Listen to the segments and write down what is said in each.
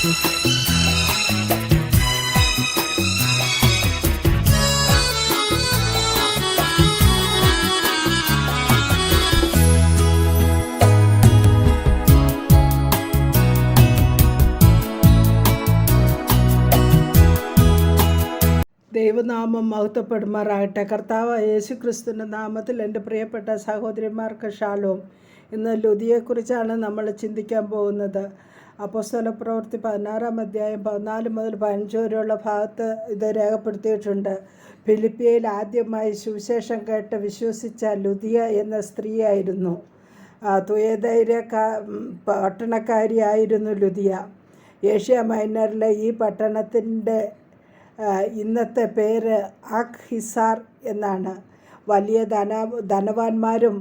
ദൈവനാമം മഹത്വപ്പെടുമാറാകട്ടെ. കർത്താവ് യേശു ക്രിസ്തുവിന്റെ നാമത്തിൽ എന്റെ പ്രിയപ്പെട്ട സഹോദരിമാർക്ക് ഷാലോം. ഇന്ന് ലുതിയെക്കുറിച്ചാണ് നമ്മൾ ചിന്തിക്കാൻ പോകുന്നത്. അപ്പോസ്തല പ്രവൃത്തി പതിനാറാം അധ്യായം പതിനാല് മുതൽ പതിനഞ്ച് വരെയുള്ള ഭാഗത്ത് ഇത് രേഖപ്പെടുത്തിയിട്ടുണ്ട്. ഫിലിപ്പിയയിൽ ആദ്യമായി സുവിശേഷം കേട്ട് വിശ്വസിച്ച ലുതിയ എന്ന സ്ത്രീയായിരുന്നു. തുയധൈര്യ പട്ടണക്കാരിയായിരുന്നു ലുതിയ ഏഷ്യ മൈനറിലെ ഈ പട്ടണത്തിന്റെ ഇന്നത്തെ പേര് അഖ് ഹിസാർ എന്നാണ്. വലിയ ധന ധനവാന്മാരും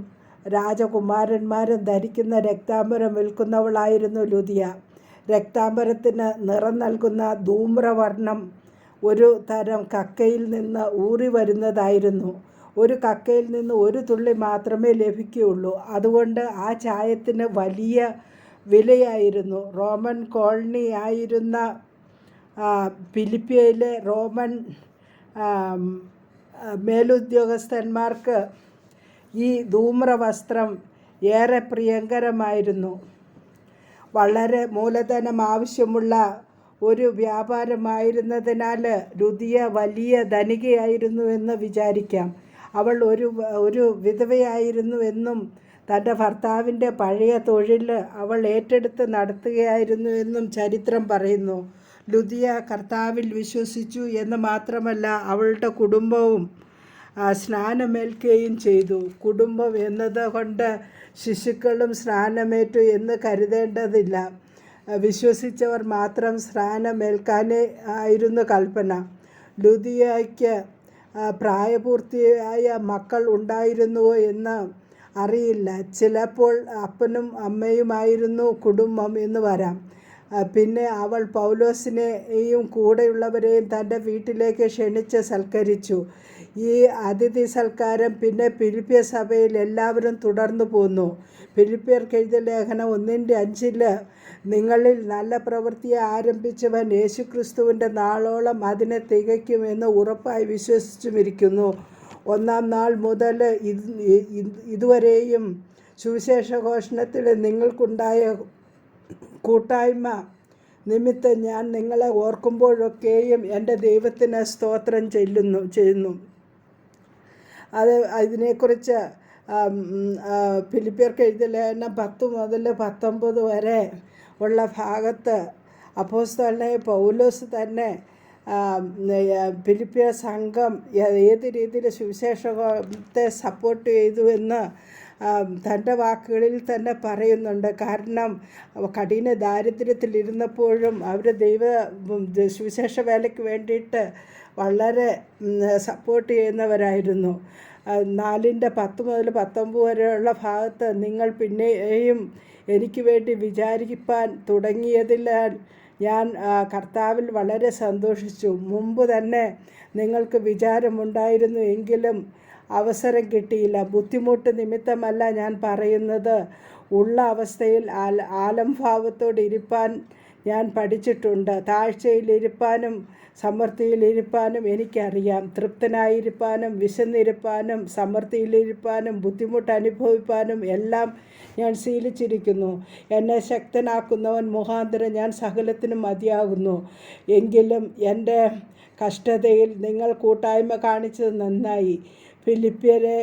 രാജകുമാരന്മാരും ധരിക്കുന്ന രക്താംബരം വിൽക്കുന്നവളായിരുന്നു ലുതിയ രക്താംബരത്തിന് നിറം നൽകുന്ന ധൂമ്രവർണം ഒരു തരം കക്കയിൽ നിന്ന് ഊറി വരുന്നതായിരുന്നു. ഒരു കക്കയിൽ നിന്ന് ഒരു തുള്ളി മാത്രമേ ലഭിക്കുകയുള്ളൂ. അതുകൊണ്ട് ആ ചായത്തിന് വലിയ വിലയായിരുന്നു. റോമൻ കോളനി ആയിരുന്ന ഫിലിപ്പിയയിലെ റോമൻ മേലുദ്യോഗസ്ഥന്മാർക്ക് ഈ ധൂമ്രവസ്ത്രം ഏറെ പ്രിയങ്കരമായിരുന്നു. വളരെ മൂലധനം ആവശ്യമുള്ള ഒരു വ്യാപാരമായിരുന്നതിനാൽ രുതിയ വലിയ ധനികയായിരുന്നു എന്ന് വിചാരിക്കാം. അവൾ ഒരു ഒരു വിധവയായിരുന്നു എന്നും തന്റെ ഭർത്താവിന്റെ പഴയ തൊഴിൽ അവൾ ഏറ്റെടുത്ത് നടത്തുകയായിരുന്നു എന്നും ചരിത്രം പറയുന്നു. ലുദിയ കർത്താവിൽ വിശ്വസിച്ചു എന്ന് മാത്രമല്ല അവളുടെ കുടുംബവും സ്നാനമേൽക്കുകയും ചെയ്തു. കുടുംബം എന്നത് കൊണ്ട് ശിശുക്കളും സ്നാനമേറ്റു എന്ന് കരുതേണ്ടതില്ല. വിശ്വസിച്ചവർ മാത്രം സ്നാനമേൽക്കാനേ ആയിരുന്നു കൽപ്പന. ലുതിയയ്ക്ക് പ്രായപൂർത്തിയായ മക്കൾ ഉണ്ടായിരുന്നുവോ എന്ന് അറിയില്ല. ചിലപ്പോൾ അപ്പനും അമ്മയുമായിരുന്നു കുടുംബം എന്ന് വരാം. പിന്നെ അവൾ പൗലോസിനെയും കൂടെയുള്ളവരെയും തന്റെ വീട്ടിലേക്ക് ക്ഷണിച്ച് സൽക്കരിച്ചു. ഈ അതിഥി സൽക്കാരം പിന്നെ ഫിലിപ്പിയ സഭയിൽ എല്ലാവരും തുടർന്നു പോന്നു. ഫിലിപ്പിയർക്ക് എഴുതിയ ലേഖനം ഒന്നിന്റെ അഞ്ചിൽ നിങ്ങളിൽ നല്ല പ്രവൃത്തിയെ ആരംഭിച്ചവൻ യേശുക്രിസ്തുവിന്റെ നാളോളം അതിനെ തികയ്ക്കുമെന്ന് ഉറപ്പായി വിശ്വസിച്ചുമിരിക്കുന്നു. ഒന്നാം നാൾ മുതൽ ഇതുവരെയും സുവിശേഷഘോഷണത്തിൽ നിങ്ങൾക്കുണ്ടായ കൂട്ടായ്മ നിമിത്തം ഞാൻ നിങ്ങളെ ഓർക്കുമ്പോഴൊക്കെയും എന്റെ ദൈവത്തിന് സ്തോത്രം ചെല്ലുന്നു ചെയ്യുന്നു. അത് അതിനെക്കുറിച്ച് ഫിലിപ്പിയർക്ക് എഴുതിയ ലേഖനം പത്ത് മുതൽ പത്തൊമ്പത് വരെ ഉള്ള ഭാഗത്ത് അപ്പോസ്തലനെ പൗലോസ് തന്നെ ഫിലിപ്പിയ സംഘം ഏത് രീതിയിൽ സുവിശേഷത്തെ സപ്പോർട്ട് ചെയ്തു എന്ന് തന്റെ വാക്കുകളിൽ തന്നെ പറയുന്നുണ്ട്. കാരണം കഠിന ദാരിദ്ര്യത്തിലിരുന്നപ്പോഴും അവർ ദൈവ സുവിശേഷ വേലയ്ക്ക് വേണ്ടിയിട്ട് വളരെ സപ്പോർട്ട് ചെയ്യുന്നവരായിരുന്നു. നാലിന്റെ പത്ത് മുതൽ പത്തൊമ്പത് വരെയുള്ള ഭാഗത്ത് നിങ്ങൾ പിന്നെയും എനിക്ക് വേണ്ടി വിചാരിക്കാൻ തുടങ്ങിയതിനാൽ ഞാൻ കർത്താവിൽ വളരെ സന്തോഷിച്ചു. മുമ്പ് തന്നെ നിങ്ങൾക്ക് വിചാരമുണ്ടായിരുന്നു എങ്കിലും അവസരം കിട്ടിയില്ല. ബുദ്ധിമുട്ട് നിമിത്തമല്ല ഞാൻ പറയുന്നത്. ഉള്ള അവസ്ഥയിൽ ആലംഭാവത്തോട് ഇരിപ്പാൻ ഞാൻ പഠിച്ചിട്ടുണ്ട്. താഴ്ചയിലിരുപ്പാനും സമൃദ്ധിയിലിരുപ്പാനും എനിക്കറിയാം. തൃപ്തനായിരിക്കാനും വിശന്നിരുപ്പാനും സമൃദ്ധിയിലിരുപ്പാനും ബുദ്ധിമുട്ട് അനുഭവിപ്പാനും എല്ലാം ഞാൻ ശീലിച്ചിരിക്കുന്നു. എന്നെ ശക്തനാക്കുന്നവൻ മുഖാന്തരം ഞാൻ സകലത്തിനും മതിയാകുന്നു. എങ്കിലും എന്റെ കഷ്ടതയിൽ നിങ്ങൾ കൂട്ടായ്മ കാണിച്ചത് നന്നായി. ഫിലിപ്പിയരെ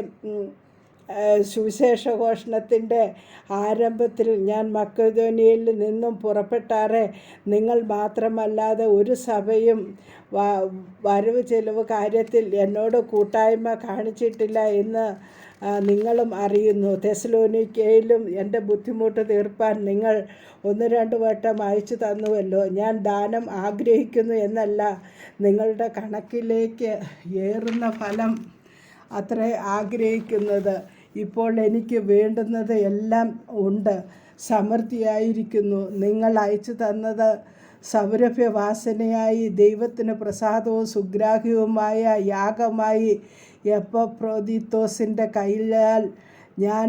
സുവിശേഷ ഘോഷണത്തിന്റെ ആരംഭത്തിൽ ഞാൻ മക്കധോനിയിൽ നിന്നും പുറപ്പെട്ടാറെ. നിങ്ങൾ മാത്രമല്ലാതെ ഒരു സഭയും വരവ് ചെലവ് കാര്യത്തിൽ എന്നോട് കൂട്ടായ്മ കാണിച്ചിട്ടില്ല എന്ന് നിങ്ങളും അറിയുന്നു. തെസലോനിക്കയിലും എന്റെ ബുദ്ധിമുട്ട് തീർപ്പാൻ നിങ്ങൾ ഒന്ന് രണ്ട് വട്ടം അയച്ചു തന്നുവല്ലോ. ഞാൻ ദാനം ആഗ്രഹിക്കുന്നു എന്നല്ല നിങ്ങളുടെ കണക്കിലേക്ക് ഏറുന്ന ഫലം അത്രേ ആഗ്രഹിക്കുന്നത്. ഇപ്പോൾ എനിക്ക് വേണ്ടുന്നത് എല്ലാം ഉണ്ട്. സമൃദ്ധിയായിരിക്കുന്നു. നിങ്ങൾ അയച്ചു തന്നത് സൗരഭ്യവാസനയായി ദൈവത്തിന് പ്രസാദവും സുഗ്രാഹ്യവുമായ യാഗമായി എപ്പപ്രോദിത്തോസിന്റെ കയ്യിലാൽ ഞാൻ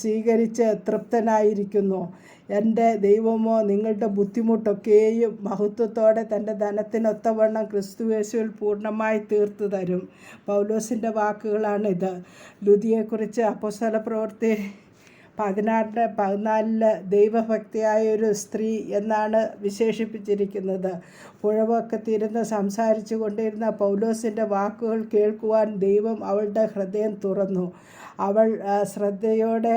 സ്വീകരിച്ച് തൃപ്തനായിരിക്കുന്നു. എന്റെ ദൈവമോ നിങ്ങളുടെ ബുദ്ധിമുട്ടൊക്കെയും മഹത്വത്തോടെ തന്റെ ധനത്തിനൊത്തവണ്ണം ക്രിസ്തുവേശുവിൽ പൂർണമായി തീർത്തു തരും. പൗലോസിന്റെ വാക്കുകളാണിത്. ലുതിയെക്കുറിച്ച് അപ്പോസ്തല പ്രവൃത്തി പതിനാറിന് പതിനാലിൽ ദൈവഭക്തിയായ ഒരു സ്ത്രീ എന്നാണ് വിശേഷിപ്പിച്ചിരിക്കുന്നത്. പുഴവക്കത്തിരുന്ന് സംസാരിച്ചു കൊണ്ടിരുന്ന പൗലോസിന്റെ വാക്കുകൾ കേൾക്കുവാൻ ദൈവം അവളുടെ ഹൃദയം തുറന്നു. അവൾ ശ്രദ്ധയോടെ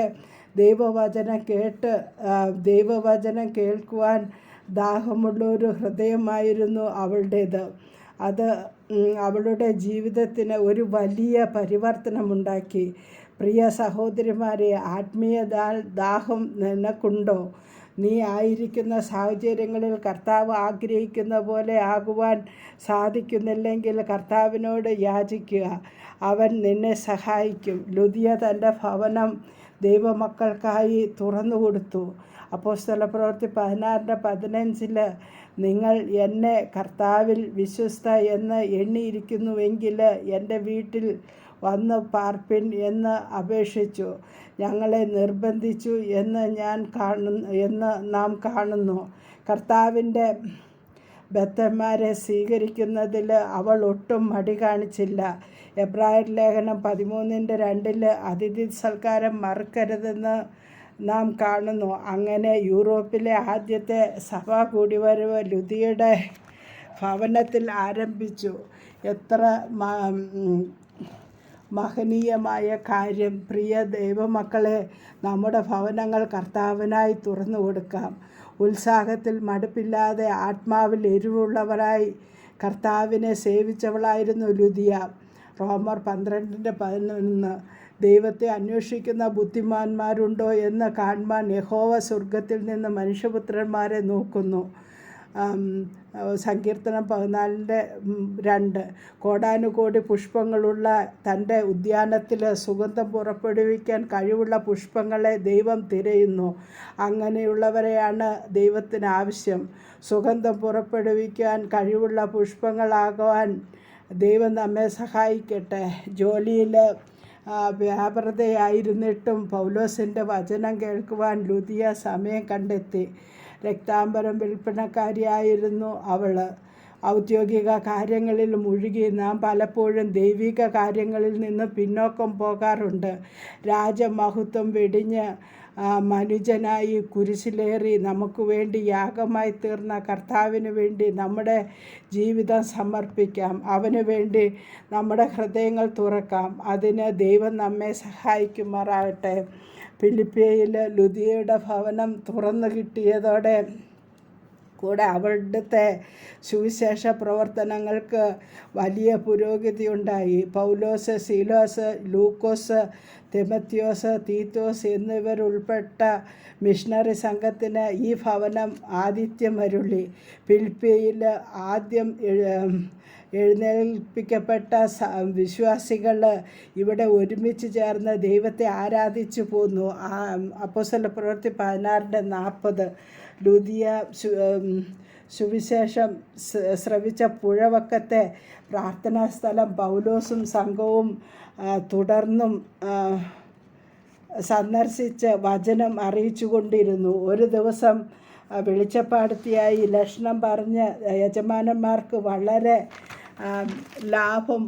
ദൈവവചനം കേട്ട് ദൈവവചനം കേൾക്കുവാൻ ദാഹമുള്ളൊരു ഹൃദയമായിരുന്നു അവളുടേത്. അത് അവളുടെ ജീവിതത്തിന് ഒരു വലിയ പരിവർത്തനമുണ്ടാക്കി. പ്രിയ സഹോദരിമാരെ ആത്മീയ ദാഹം നിനക്കുണ്ടോ? നീ ആയിരിക്കുന്ന സാഹചര്യങ്ങളിൽ കർത്താവ് ആഗ്രഹിക്കുന്ന പോലെ ആകുവാൻ സാധിക്കുന്നില്ലെങ്കിൽ കർത്താവിനോട് യാചിക്കുക. അവൻ നിന്നെ സഹായിക്കും. ലുതിയ തന്റെ ഭവനം ദൈവമക്കൾക്കായി തുറന്നു കൊടുത്തു. അപ്പോസ്തല പ്രവൃത്തി പതിനാറിന്റെ പതിനഞ്ചിൽ നിങ്ങൾ എന്നെ കർത്താവിൽ വിശ്വസ്ത എന്ന് എണ്ണിയിരിക്കുന്നുവെങ്കിൽ എന്റെ വീട്ടിൽ വന്ന് പാർപ്പിൻ എന്ന് അപേക്ഷിച്ചു. ഞങ്ങളെ നിർബന്ധിച്ചു എന്ന് ഞാൻ കാണുന്നു എന്ന് നാം കാണുന്നു. കർത്താവിന്റെ ബദ്ധന്മാരെ സ്വീകരിക്കുന്നതിൽ അവൾ ഒട്ടും മടി കാണിച്ചില്ല. എബ്രായർ ലേഖനം പതിമൂന്നിന്റെ രണ്ടിൽ അതിഥി സൽക്കാരം മറക്കരുതെന്ന് നാം കാണുന്നു. അങ്ങനെ യൂറോപ്പിലെ ആദ്യത്തെ സഭാ കൂടിവരവ് ലുതിയുടെ ഭവനത്തിൽ ആരംഭിച്ചു. എത്ര മഹനീയമായ കാര്യം. പ്രിയ ദൈവമക്കളെ നമ്മുടെ ഭവനങ്ങൾ കർത്താവിനായി തുറന്നു കൊടുക്കാം ഉത്സാഹത്തിൽ മടുപ്പില്ലാതെ ആത്മാവിൽ എരിവുള്ളവരായി കർത്താവിനെ സേവിച്ചവളായിരുന്നു ലുതിയ റോമർ പന്ത്രണ്ടിന്റെ പതിനൊന്ന്. ദൈവത്തെ അന്വേഷിക്കുന്ന ബുദ്ധിമാന്മാരുണ്ടോ എന്ന് കാൺമാൻ യഹോവ സ്വർഗത്തിൽ നിന്ന് മനുഷ്യപുത്രന്മാരെ നോക്കുന്നു. സങ്കീർത്തനം പതിനാലിന്റെ രണ്ട്. കോടാനുകോടി പുഷ്പങ്ങളുള്ള തന്റെ ഉദ്യാനത്തിൽ സുഗന്ധം പുറപ്പെടുവിക്കാൻ കഴിവുള്ള പുഷ്പങ്ങളെ ദൈവം തിരയുന്നു. അങ്ങനെയുള്ളവരെയാണ് ദൈവത്തിന് ആവശ്യം. സുഗന്ധം പുറപ്പെടുവിക്കാൻ കഴിവുള്ള പുഷ്പങ്ങളാകുവാൻ ദൈവം നമ്മെ സഹായിക്കട്ടെ. ജോലിയിൽ വ്യാപൃതയായിരുന്നിട്ടും പൗലോസിന്റെ വചനം കേൾക്കുവാൻ ലുതിയ സമയം കണ്ടെത്തി. രക്താംബരം വിൽപ്പനക്കാരിയായിരുന്നു അവൾ ഔദ്യോഗിക കാര്യങ്ങളിൽ മുഴുകി നാം പലപ്പോഴും ദൈവിക കാര്യങ്ങളിൽ നിന്ന് പിന്നോക്കം പോകാറുണ്ട്. രാജമഹത്വം വെടിഞ്ഞ് മനുജനായി കുരിശിലേറി നമുക്ക് വേണ്ടി യാഗമായി തീർന്ന കർത്താവിന് വേണ്ടി നമ്മുടെ ജീവിതം സമർപ്പിക്കാം. അവന് വേണ്ടി നമ്മുടെ ഹൃദയങ്ങൾ തുറക്കാം. അതിന് ദൈവം നമ്മെ സഹായിക്കുമാറാകട്ടെ. ഫിലിപ്പിയയിൽ ലുതിയയുടെ ഭവനം തുറന്നു കിട്ടിയതോടെ കൂടെ അവിടുത്തെ സുവിശേഷ പ്രവർത്തനങ്ങൾക്ക് വലിയ പുരോഗതി ഉണ്ടായി പൗലോസ് സീലോസ് ലൂക്കോസ് തിമത്യോസ് തീത്തോസ് എന്നിവരുൾപ്പെട്ട മിഷണറി സംഘത്തിന് ഈ ഭവനം ആതിഥ്യമരുളി ഫിലിപ്പിയയിൽ ആദ്യം എഴുന്നേൽപ്പിക്കപ്പെട്ട വിശ്വാസികൾ ഇവിടെ ഒരുമിച്ച് ചേർന്ന് ദൈവത്തെ ആരാധിച്ചു പോന്നു. അപ്പോസല പ്രവൃത്തി പതിനാറിന്റെ നാൽപ്പത് ലുതിയ സുവിശേഷം ശ്രവിച്ച പുഴവക്കത്തെ പ്രാർത്ഥനാ സ്ഥലം പൗലോസും സംഘവും തുടർന്നും സന്ദർശിച്ച് വചനം അറിയിച്ചുകൊണ്ടിരുന്നു. ഒരു ദിവസം വെളിച്ചപ്പാടത്തിയായി ലക്ഷണം പറഞ്ഞ് യജമാനന്മാർക്ക് വളരെ ലാഭം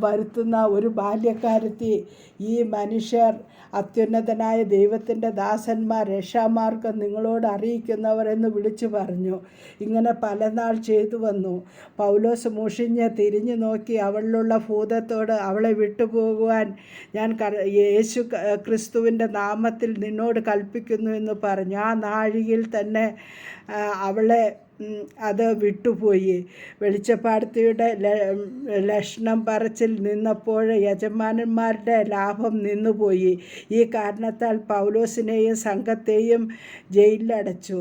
വരുത്തുന്ന ഒരു ബാല്യക്കാരത്തി ഈ മനുഷ്യർ അത്യുന്നതനായ ദൈവത്തിന്റെ ദാസന്മാർ രക്ഷാമാർഗം നിങ്ങളോട് അറിയിക്കുന്നവരെന്ന് വിളിച്ചു പറഞ്ഞു. ഇങ്ങനെ പല നാൾ ചെയ്തു വന്നു. പൗലോസ് മുഷിഞ്ഞ് തിരിഞ്ഞു നോക്കി അവളിലുള്ള ഭൂതത്തോട് അവളെ വിട്ടുപോകുവാൻ ഞാൻ യേശു ക്രിസ്തുവിന്റെ നാമത്തിൽ നിന്നോട് കൽപ്പിക്കുന്നു എന്ന് പറഞ്ഞു. ആ നാഴികയിൽ തന്നെ അവളെ അത് വിട്ടുപോയി. വെളിച്ചപ്പാടത്തിയുടെ ലക്ഷണം പറച്ചിൽ നിന്നപ്പോൾ യജമാനന്മാരുടെ ലാഭം നിന്നുപോയി. ഈ കാരണത്താൽ പൗലോസിനെയും സംഘത്തെയും ജയിലിലടച്ചു.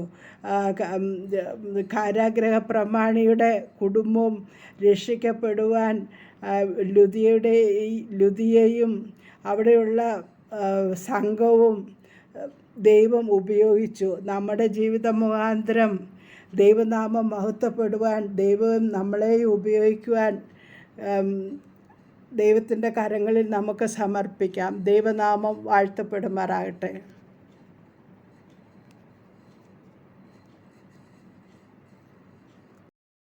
കാരാഗ്രഹ പ്രമാണിയുടെ കുടുംബവും രക്ഷിക്കപ്പെടുവാൻ ലുതിയുടെ ലുതിയെയും അവിടെയുള്ള സംഘവും ദൈവം ഉപയോഗിച്ചു. നമ്മുടെ ജീവിത മുഖാന്തരം ദൈവനാമം മഹത്വപ്പെടുവാൻ ദൈവം നമ്മളെയും ഉപയോഗിക്കുവാൻ ദൈവത്തിന്റെ കരങ്ങളിൽ നമുക്ക് സമർപ്പിക്കാം. ദൈവനാമം വാഴ്ത്തപ്പെടുമാറാകട്ടെ.